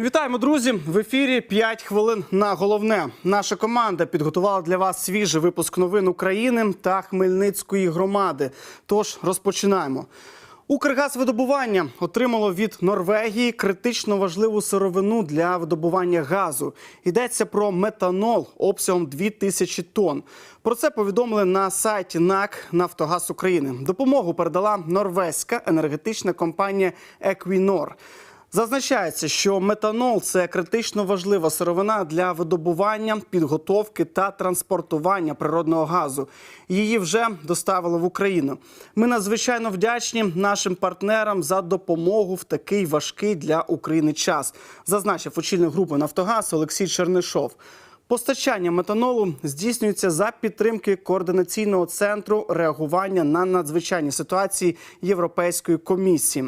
Вітаємо, друзі! В ефірі 5 хвилин на головне. Наша команда підготувала для вас свіжий випуск новин України та Хмельницької громади. Тож розпочинаємо. Укргазвидобування отримало від Норвегії критично важливу сировину для видобування газу. Йдеться про метанол обсягом 2000 тонн. Про це повідомили на сайті НАК Нафтогаз України. Допомогу передала норвезька енергетична компанія Еквінор. Зазначається, що метанол це критично важлива сировина для видобування, підготовки та транспортування природного газу. Її вже доставили в Україну. Ми надзвичайно вдячні нашим партнерам за допомогу в такий важкий для України час, зазначив очільник групи Нафтогаз Олексій Чернишов. Постачання метанолу здійснюється за підтримки координаційного центру реагування на надзвичайні ситуації Європейської комісії.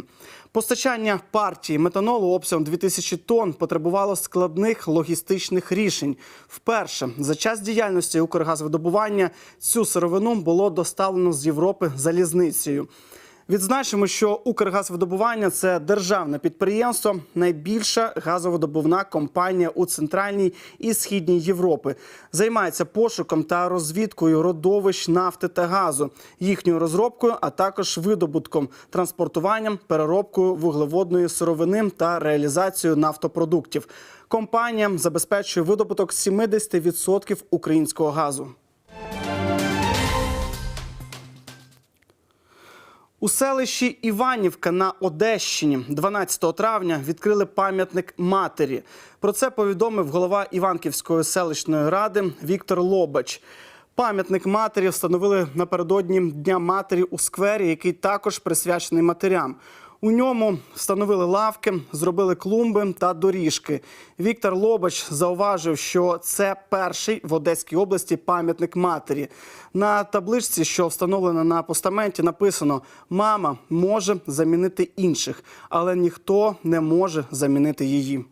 Постачання партії метанолу обсягом 2000 тонн потребувало складних логістичних рішень. Вперше за час діяльності Укргазвидобування цю сировину було доставлено з Європи залізницею. Відзначимо, що Укргазвидобування це державне підприємство, найбільша газовидобувна компанія у центральній і східній Європи. Займається пошуком та розвідкою родовищ нафти та газу, їхньою розробкою, а також видобутком, транспортуванням, переробкою вуглеводної сировини та реалізацією нафтопродуктів. Компанія забезпечує видобуток 70% українського газу. У селищі Іванівка на Одещині 12 травня відкрили пам'ятник матері. Про це повідомив голова Іванківської селищної ради Віктор Лобач. Пам'ятник матері встановили напередодні Дня матері у сквері, який також присвячений матерям. У ньому встановили лавки, зробили клумби та доріжки. Віктор Лобач зауважив, що це перший в Одеській області пам'ятник матері. На табличці, що встановлена на постаменті, написано: Мама може замінити інших, але ніхто не може замінити її.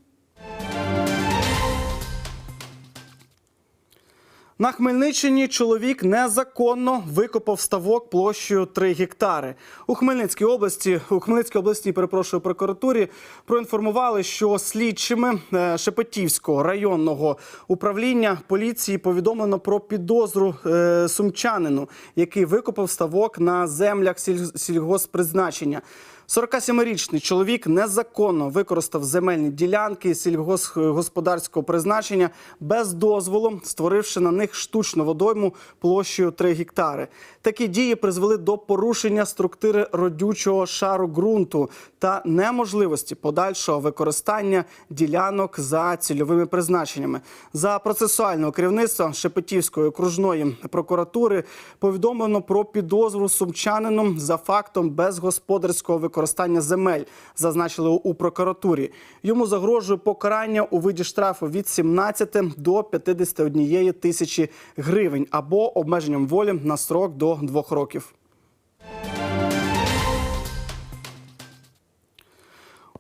На Хмельниччині чоловік незаконно викопав ставок площею 3 гектари. У Хмельницькій області, у Хмельницькій обласній, перепрошую, прокуратурі проінформували, що слідчими е, Шепетівського районного управління поліції повідомлено про підозру е, сумчанину, який викопав ставок на землях сіль- сільгосппризначення. 47-річний чоловік незаконно використав земельні ділянки сільгосподарського призначення без дозволу, створивши на них штучну водойму площею 3 гектари. Такі дії призвели до порушення структури родючого шару ґрунту та неможливості подальшого використання ділянок за цільовими призначеннями. За процесуального керівництва Шепетівської окружної прокуратури повідомлено про підозру сумчанину за фактом безгосподарського використання земель, зазначили у прокуратурі. Йому загрожує покарання у виді штрафу від 17 до 51 тисячі гривень або обмеженням волі на строк до двох років.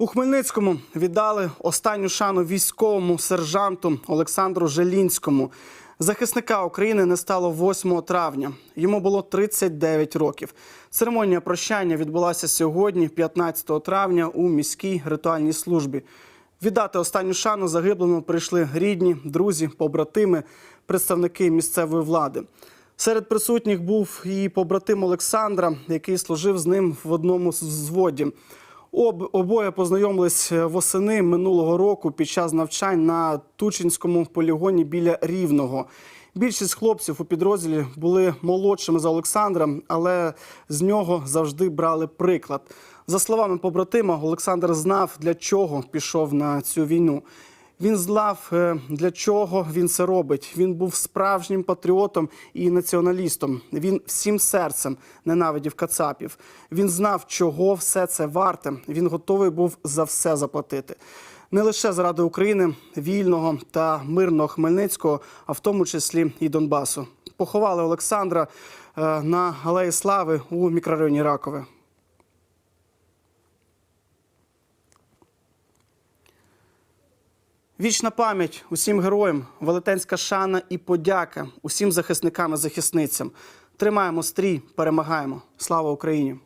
У Хмельницькому віддали останню шану військовому сержанту Олександру Желінському. Захисника України не стало 8 травня. Йому було 39 років. Церемонія прощання відбулася сьогодні, 15 травня, у міській ритуальній службі. Віддати останню шану загиблому прийшли рідні, друзі, побратими, представники місцевої влади. Серед присутніх був і побратим Олександра, який служив з ним в одному з взводі. Об, обоє познайомились восени минулого року під час навчань на Тучинському полігоні біля Рівного. Більшість хлопців у підрозділі були молодшими за Олександра, але з нього завжди брали приклад. За словами побратима, Олександр знав, для чого пішов на цю війну. Він знав, е, для чого він це робить. Він був справжнім патріотом і націоналістом. Він всім серцем ненавидів кацапів. Він знав, чого все це варте. Він готовий був за все заплатити. Не лише заради України, вільного та мирного Хмельницького, а в тому числі і Донбасу. Поховали Олександра е, на Алеї Слави у мікрорайоні Ракове. Вічна пам'ять усім героям, велетенська шана і подяка усім захисникам і захисницям. Тримаємо стрій, перемагаємо. Слава Україні!